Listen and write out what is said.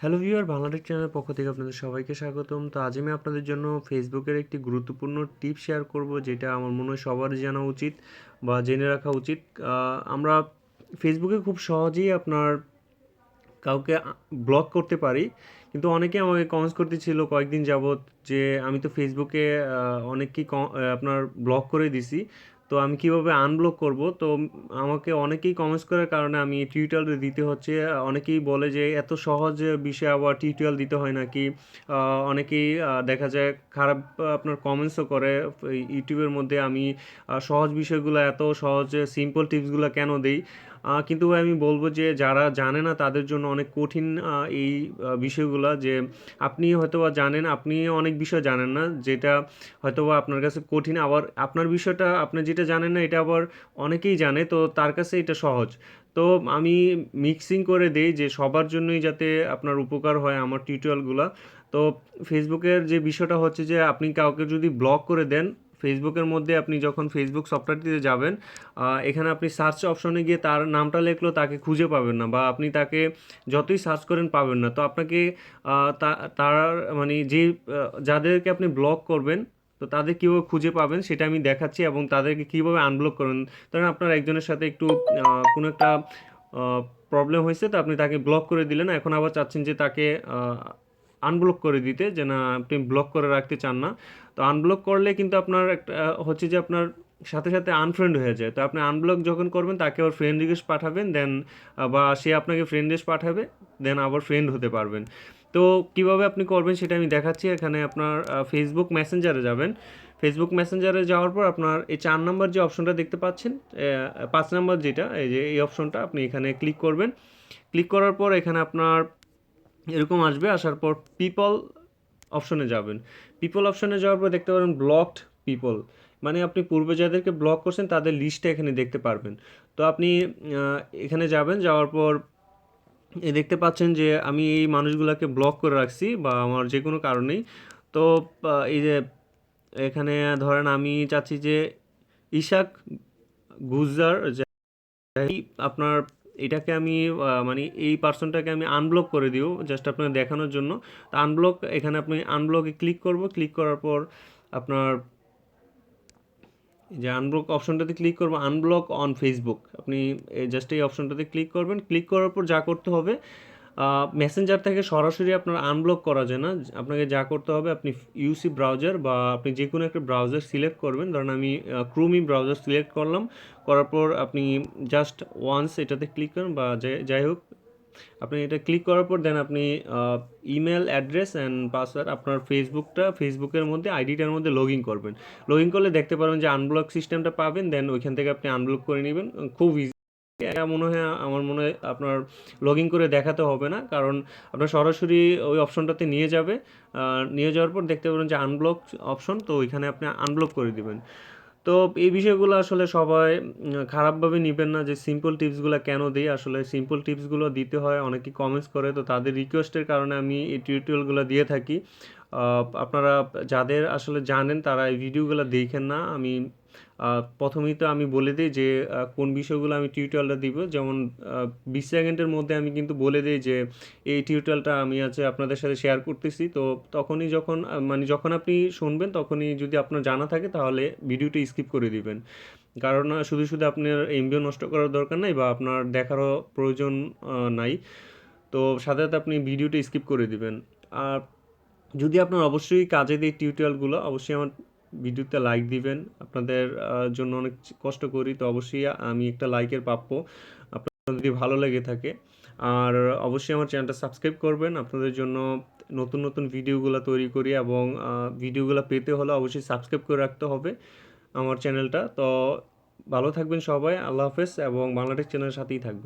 Hello viewer Bangladesh চ্যানেলের পক্ষ থেকে আপনাদের সবাইকে স্বাগতম। তো আজ আমি আপনাদের জন্য ফেসবুকের একটি গুরুত্বপূর্ণ টিপ শেয়ার করব, যেটা আমার মনে হয় সবার জানা উচিত বা জেনে রাখা উচিত। আমরা ফেসবুকে খুব সহজেই আপনার কাউকে ব্লক করতে পারি। কিন্তু অনেকে আমাকে কমেন্টস করতেছিল কয়েকদিন যাবৎ যে, আমি তো ফেসবুকে অনেককেই আপনার ব্লক করে দিছি। তো আমি কীভাবে আনব্লক করব? তো আমাকে অনেকেই কমেন্টস করার কারণে আমি টিউটোরিয়াল দিতে হচ্ছে। অনেকেই বলে যে, এত সহজ বিষয়ে আবার টিউটোরিয়াল দিতে হয় নাকি? অনেকেই দেখা যায় খারাপ আপনার কমেন্টসও করে। ইউটিউবের মধ্যে আমি সহজ বিষয়গুলো, এত সহজ সিম্পল টিপসগুলো কেন দেই? কিন্তু আমি বলব যে যারা জানে না তাদের জন্য অনেক কঠিন এই বিষয়গুলো যে আপনি হয়তোবা জানেন, আপনি অনেক বিষয় জানেন না, যেটা হয়তোবা আপনার কাছে কঠিন। আবার আপনার বিষয়টা আপনি যেটা জানেন না, এটা আবার অনেকেই জানে, তো তার কাছে এটা সহজ। তো আমি মিক্সিং করে দেই যে সবার জন্যই যাতে আপনার উপকার হয় আমার টিউটোরিয়ালগুলো তো ফেসবুকের যে বিষয়টা হচ্ছে যে আপনি কাউকে যদি ব্লক করে দেন ফেসবুকের মধ্যে আপনি যখন ফেসবুক সফটওয়্যারটিতে যাবেন এখানে আপনি সার্চ অপশনে গিয়ে তার নামটা লিখলেও তাকে খুঁজে পাবেন না বা আপনি তাকে যতই সার্চ করেন পাবেন না। তো আপনাকে তার মানে যে যাদেরকে আপনি ব্লক করবেন, তো তাদের কীভাবে খুঁজে পাবেন সেটা আমি দেখাচ্ছি এবং তাদেরকে কীভাবে আনব্লক করবেন। ধরেন আপনার একজনের সাথে একটু কোনো একটা প্রবলেম হয়েছে, তো আপনি তাকে ব্লক করে দিলেন। এখন আবার চাচ্ছেন যে তাকে আনব্লক করে দিতে যে না, আপনি ব্লক করে রাখতে চান না। তো আনব্লক করলে কিন্তু আপনার একটা, হচ্ছে যে আপনার সাথে সাথে আনফ্রেন্ড হয়ে যায়। তো আপনি আনব্লক যখন করবেন, তাকে আবার ফ্রেন্ড রিকোয়েস্ট পাঠাবেন দেন বা সে আপনাকে ফ্রেন্ড রিকোয়েস্ট পাঠাবে দেন আবার ফ্রেন্ড হতে পারবেন। তো কীভাবে আপনি করবেন সেটা আমি দেখাচ্ছি। এখানে আপনার ফেসবুক মেসেঞ্জারে যাবেন। ফেসবুক মেসেঞ্জারে যাওয়ার পর আপনার এই চার নাম্বার যে অপশনটা দেখতে পাচ্ছেন পাঁচ নাম্বার যেটা, এই যে, এই অপশনটা আপনি এখানে ক্লিক করবেন। ক্লিক করার পর এখানে আপনার এরকম আসবে, আসার পর পিপল অপশনে যাবেন। পিপল অপশনে যাওয়ার পর দেখতে পারেন ব্লকড পিপল মানে আপনি পূর্বে যাদেরকে ব্লক করছেন, তাদের লিস্টটা এখানে দেখতে পারবেন। তো আপনি এখানে যাবেন, যাওয়ার পর দেখতে পাচ্ছেন যে আমি এই মানুষগুলোকে ব্লক করে রাখছি বা আমার যে কোনো কারণেই। তো এই যে এখানে ধরেন আমি চাচ্ছি যে ইশাক গুজার আপনার এটাকে আমি মানে এই পার্সনটাকে আমি আনব্লক করে দিও জাস্ট আপনাকে দেখানোর জন্য। তো আনব্লক এখানে আপনি আনব্লকে ক্লিক করব। ক্লিক করার পর আপনার যে আনব্লক অপশনটাতে ক্লিক করব আনব্লক অন ফেসবুক আপনি জাস্ট এই অপশনটাতে ক্লিক করবেন। ক্লিক করার পর যা করতে হবে মেসেঞ্জার থেকে সরাসরি আপনার আনব্লক করা যায় না। আপনাকে যা করতে হবে, আপনি ইউসি ব্রাউজার বা আপনি যে কোনো একটা ব্রাউজার সিলেক্ট করবেন। ধরেন আমি ক্রুমি ব্রাউজার সিলেক্ট করলাম। করার পর আপনি জাস্ট ওয়ান্স এটাতে ক্লিক করেন বা যাই- হোক, আপনি এটা ক্লিক করার পর দেন আপনি ইমেল অ্যাড্রেস অ্যান্ড পাসওয়ার্ড আপনার ফেসবুকটা ফেসবুকের মধ্যে আইডিটার মধ্যে লগ ইন করবেন। লগ ইন করলে দেখতে পারবেন যে আনব্লক সিস্টেমটা পাবেন। দেন ওইখান থেকে আপনি আনব্লক করে নেবেন। খুব ইজি এটা মনে হয় আমার মনে হয় আপনার লগ ইন করে দেখাতে হবে না। কারণ আপনার সরাসরি ওই অপশনটাতে নিয়ে যাবে। নিয়ে যাওয়ার পর দেখতে পাবেন যে আনব্লক অপশন তো ওইখানে আপনি আনব্লক করে দিবেন। তো এই বিষয়গুলো আসলে সবাই খারাপভাবে নেবেন না যে সিম্পল টিপসগুলো কেন দিই। আসলে সিম্পল টিপসগুলো দিতে হয়, অনেকে কমেন্টস করে। তো তাদের রিকোয়েস্টের কারণে আমি এই টিউটোরিয়ালগুলো দিয়ে থাকি। আপনারা যাদের আসলে জানেন, তারা এই ভিডিওগুলো দেখেন না। আমি প্রথমেই তো আমি বলে দিই যে কোন বিষয়গুলো আমি টিউটোরিয়ালটা দিব। যেমন বিশ সেকেন্ডের মধ্যে আমি কিন্তু বলে দিই যে, এই টিউটোরিয়ালটা আমি আছে আপনাদের সাথে শেয়ার করতেছি। তো তখনই যখন মানে যখন আপনি শুনবেন, তখনই যদি আপনার জানা থাকে, তাহলে ভিডিওটা স্কিপ করে দিবেন। কারণ শুধু শুধু আপনার এমবিও নষ্ট করার দরকার নাই বা আপনার দেখারও প্রয়োজন নাই। তো সাথে সাথে আপনি ভিডিওটা স্কিপ করে দিবেন। আর যদি আপনার অবশ্যই কাজে দিই টিউটোরিয়ালগুলো অবশ্যই আমার ভিডিওতে লাইক দিবেন। আপনাদের জন্য অনেক কষ্ট করি, তো অবশ্যই আমি একটা লাইকের প্রাপ্য। আপনার যদি ভালো লেগে থাকে, আর অবশ্যই আমার চ্যানেলটা সাবস্ক্রাইব করবেন। আপনাদের জন্য নতুন নতুন ভিডিওগুলো তৈরি করি এবং ভিডিওগুলো পেতে হলে অবশ্যই সাবস্ক্রাইব করে রাখতে হবে আমার চ্যানেলটা তো ভালো থাকবেন সবাই, আল্লাহ হাফেজ এবং বাংলাদেশ চ্যানেলের সাথেই থাকবেন।